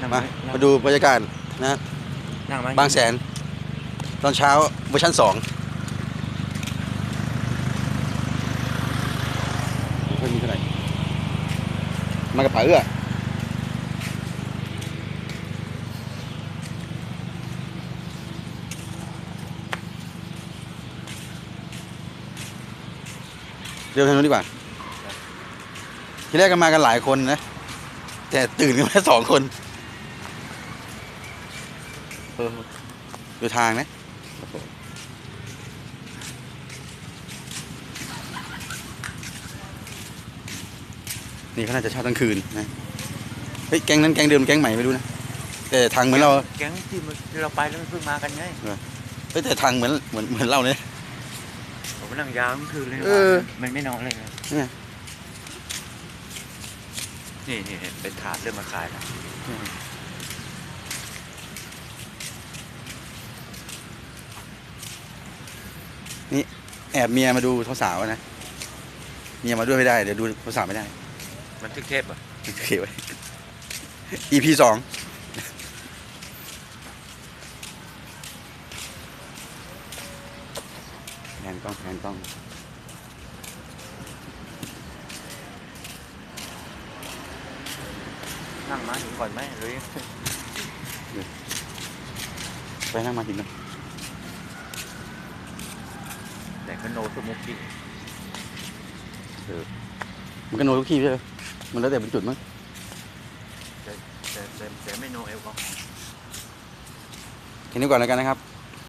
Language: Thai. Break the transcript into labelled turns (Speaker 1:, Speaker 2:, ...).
Speaker 1: นั่ง
Speaker 2: มา
Speaker 1: นั่ง
Speaker 2: มาดูบรรยากาศนะ
Speaker 1: นั่งไหม
Speaker 2: บางแสน ตอนเช้าเวอร์ชันสองไม่มีเท่าไหร่มากับป๋าเอื้อเดี๋ยวทางนู้นดีกว่า ทีแรกก็มากันหลายคนนะ แต่ตื่นกันแค่สองคนเออดูทางนะนี่เขาน่าจะเช่าทั้งคืนนะเฮ้ยแก๊งนั้นแก๊งเดิมแก๊งใหม่ไม่รู้นะแต่ทางเหมือนเรา
Speaker 1: แก๊งที่เราไปแล้วมันเพิ่งมากันไง
Speaker 2: เฮ้ยแต่ทางเหมือนเหมือนเหมือนเราเลย
Speaker 1: ผมนั่งยาวทั้งคืนเลยมันไม่นอนเลยนะ
Speaker 2: เนี่ย
Speaker 1: นี่นี่นี่เป็นถาดเริ่มมาขายแล้ว
Speaker 2: แอบเมียมาดูสาวๆนะ เมียมาด้วยไม่ได้ เดี๋ยวดูสาวไม่ได้
Speaker 1: มันทึกเทพอะ
Speaker 2: โอเคไว้ EP สองแผนกล้องแผนกล้อง
Speaker 1: นั่งมาถึงก่อนไหมหรือ
Speaker 2: ไปนั่งมาถึงนะ
Speaker 1: แต่ก็โนสมุกิ
Speaker 2: มันก็โนทุกที่ใช่ไหมมันแล้วแต่เป็นจุดมั้ง
Speaker 1: แต่แต่แต่แต่ไม่โนแอลกอฮอล์
Speaker 2: แค่นี้ก่อนแล้วกันนะครับ